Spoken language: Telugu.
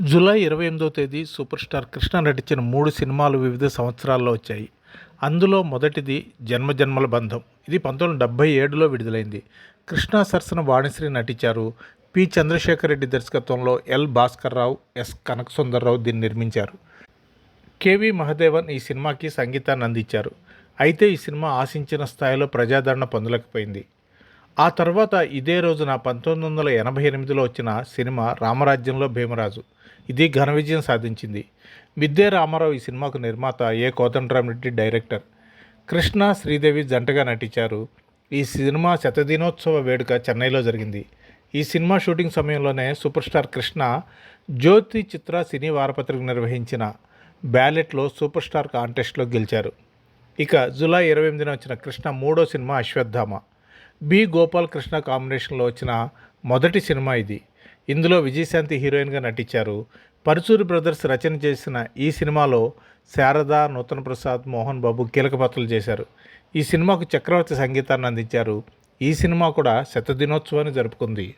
జూలై ఇరవై ఎనిమిదో తేదీ సూపర్ స్టార్ కృష్ణ నటించిన మూడు సినిమాలు వివిధ సంవత్సరాల్లో వచ్చాయి. అందులో మొదటిది జన్మజన్మల బంధం. ఇది పంతొమ్మిది వందల డెబ్భై ఏడులో విడుదలైంది. కృష్ణ సరసన వాణిశ్రీ నటించారు. పి. చంద్రశేఖర్ రెడ్డి దర్శకత్వంలో ఎల్. భాస్కర్ రావు ఎస్. కనక సుందర్రావు దీన్ని నిర్మించారు. కేవి మహదేవన్ ఈ సినిమాకి సంగీతాన్ని అందించారు. అయితే ఈ సినిమా ఆశించిన స్థాయిలో ప్రజాదరణ పొందలేకపోయింది. ఆ తర్వాత ఇదే రోజున పంతొమ్మిది వందల ఎనభై ఎనిమిదిలో వచ్చిన సినిమా రామరాజ్యంలో భీమరాజు. ఇది ఘన విజయం సాధించింది. మిద్దే రామారావు ఈ సినిమాకు నిర్మాత ఏ కోదండరామరెడ్డి డైరెక్టర్. కృష్ణ శ్రీదేవి జంటగా నటించారు. ఈ సినిమా శతదినోత్సవ వేడుక చెన్నైలో జరిగింది. ఈ సినిమా షూటింగ్ సమయంలోనే super star Krishna Jyothi Chitra cine వారపత్రిక నిర్వహించిన బ్యాలెట్లో సూపర్ స్టార్ కాంటెస్ట్లో గెలిచారు. ఇక జూలై ఇరవై ఎనిమిదిన వచ్చిన కృష్ణ మూడో సినిమా అశ్వత్థామ. బి గోపాల్ కృష్ణ కాంబినేషన్లో వచ్చిన మొదటి సినిమా ఇది. ఇందులో విజయశాంతి హీరోయిన్గా నటించారు. పరుచూరి బ్రదర్స్ రచన చేసిన ఈ సినిమాలో శారద నూతన ప్రసాద్ మోహన్ బాబు కీలక పాత్రలు చేశారు. ఈ సినిమాకు చక్రవర్తి సంగీతాన్ని అందించారు. ఈ సినిమా కూడా శతదినోత్సవాన్ని జరుపుకుంది.